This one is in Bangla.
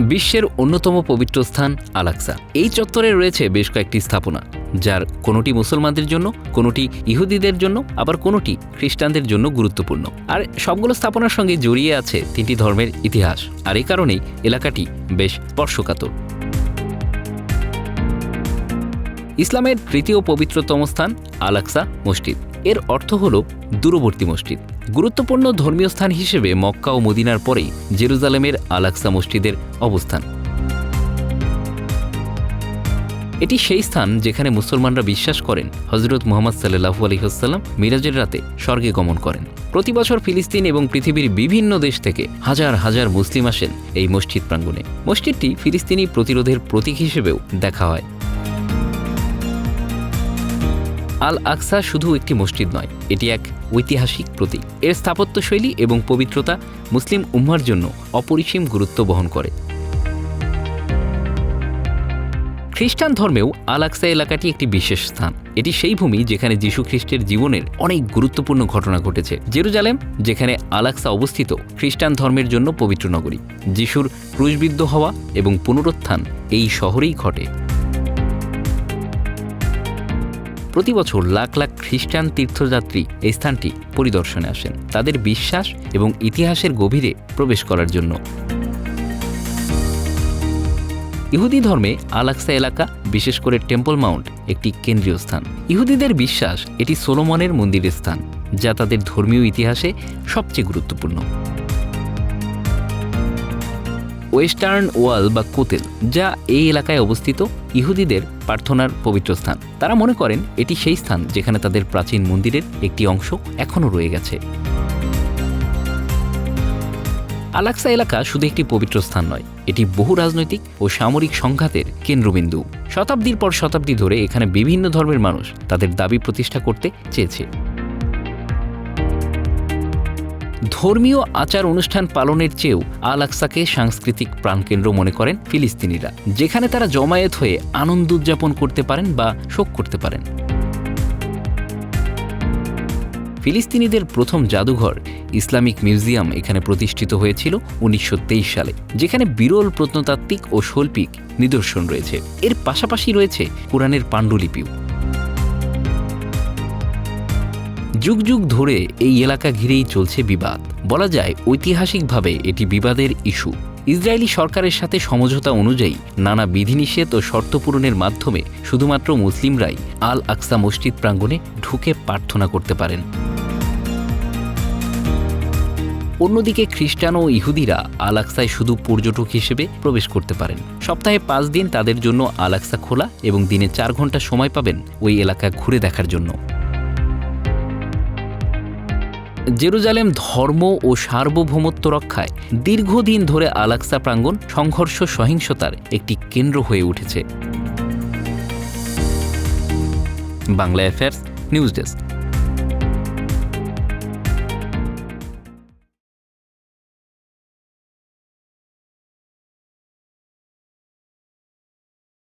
বিশ্বের অন্যতম পবিত্র স্থান আলাক্সা। এই চত্বরে রয়েছে বেশ কয়েকটি স্থাপনা, যার কোনোটি মুসলমানদের জন্য, কোনোটি ইহুদিদের জন্য, আবার কোনোটি খ্রিস্টানদের জন্য গুরুত্বপূর্ণ। আর সবগুলো স্থাপনার সঙ্গে জড়িয়ে আছে তিনটি ধর্মের ইতিহাস, আর এই কারণেই এলাকাটি বেশ স্পর্শকাতর। ইসলামের তৃতীয় পবিত্রতম স্থান আলাক্সা মসজিদ। এর অর্থ হল দূরবর্তী মসজিদ। গুরুত্বপূর্ণ ধর্মীয় স্থান হিসেবে মক্কা ও মদিনার পরেই জেরুজালেমের আলাক্সা মসজিদের অবস্থান। এটি সেই স্থান যেখানে মুসলমানরা বিশ্বাস করেন হজরত মোহাম্মদ সাল্লাহু আলহিহাস্লাম মিরাজের রাতে স্বর্গে গমন করেন। প্রতি বছর ফিলিস্তিন এবং পৃথিবীর বিভিন্ন দেশ থেকে হাজার হাজার মুসলিম আসেন এই মসজিদ প্রাঙ্গণে। মসজিদটি ফিলিস্তিনি প্রতিরোধের প্রতীক হিসেবেও দেখা হয়। আল আকসা শুধু একটি মসজিদ নয়, এটি এক ঐতিহাসিক প্রতীক। এর স্থাপত্যশৈলী এবং পবিত্রতা মুসলিম উম্মার জন্য অপরিসীম গুরুত্ব বহন করে। খ্রিস্টান ধর্মেও আল আকসা এলাকাটি একটি বিশেষ স্থান। এটি সেই ভূমি যেখানে যীশু খ্রিস্টের জীবনের অনেক গুরুত্বপূর্ণ ঘটনা ঘটেছে। জেরুজালেম, যেখানে আলাক্সা অবস্থিত, খ্রিস্টান ধর্মের জন্য পবিত্র নগরী। যিশুর ক্রুশবিদ্ধ হওয়া এবং পুনরুত্থান এই শহরেই ঘটে। প্রতি বছর লাখ লাখ খ্রিস্টান তীর্থযাত্রী এই স্থানটি পরিদর্শনে আসেন। তাদের বিশ্বাস এবং ইতিহাসের গভীরে প্রবেশ করার জন্য। ইহুদি ধর্মে আলাক্সা এলাকা, বিশেষ করে টেম্পল মাউন্ট, একটি কেন্দ্রীয় স্থান। ইহুদিদের বিশ্বাস এটি সোলোমনের মন্দিরের স্থান, যা তাদের ধর্মীয় ইতিহাসে সবচেয়ে গুরুত্বপূর্ণ। ওয়েস্টার্ন ওয়াল বা কোতেল, যা এই এলাকায় অবস্থিত ইহুদিদের প্রার্থনার পবিত্র স্থান। তারা মনে করেন এটি সেই স্থান যেখানে তাদের প্রাচীন মন্দিরের একটি অংশ এখনও রয়ে গেছে। আলাক্সা এলাকা শুধু একটি পবিত্র স্থান নয়, এটি বহু রাজনৈতিক ও সামরিক সংঘাতের কেন্দ্রবিন্দু। শতাব্দীর পর শতাব্দী ধরে এখানে বিভিন্ন ধর্মের মানুষ তাদের দাবি প্রতিষ্ঠা করতে চেয়েছে। ধর্মীয় আচার অনুষ্ঠান পালনের চেয়েও আল আকসাকে সাংস্কৃতিক প্রাণকেন্দ্র মনে করেন ফিলিস্তিনিরা, যেখানে তারা জমায়েত হয়ে আনন্দ উদযাপন করতে পারেন বা শোক করতে পারেন। ফিলিস্তিনিদের প্রথম জাদুঘর ইসলামিক মিউজিয়াম এখানে প্রতিষ্ঠিত হয়েছিল উনিশশো তেইশ সালে, যেখানে বিরল প্রত্নতাত্ত্বিক ও শৈল্পিক নিদর্শন রয়েছে। এর পাশাপাশি রয়েছে কোরআনের পাণ্ডুলিপিও। যুগ যুগ ধরে এই এলাকা ঘিরেই চলছে বিবাদ। বলা যায়, ঐতিহাসিকভাবে এটি বিবাদের ইস্যু। ইসরায়েলি সরকারের সাথে সমঝোতা অনুযায়ী নানা বিধিনিষেধ ও শর্ত পূরণের মাধ্যমে শুধুমাত্র মুসলিমরাই আল আকসা মসজিদ প্রাঙ্গণে ঢুকে প্রার্থনা করতে পারেন। অন্যদিকে খ্রিস্টান ও ইহুদিরা আলাক্সায় শুধু পর্যটক হিসেবে প্রবেশ করতে পারেন। সপ্তাহে পাঁচ দিন তাদের জন্য আলাক্সা খোলা এবং দিনে চার ঘণ্টা সময় পাবেন ওই এলাকা ঘুরে দেখার জন্য। জেরুজালেম ধর্ম ও সার্বভৌমত্ব রক্ষায় দীর্ঘদিন ধরে আলাক্সা প্রাঙ্গণ সংঘর্ষ সহিংসতার একটি কেন্দ্র হয়ে উঠেছে। Bangla affairs news desk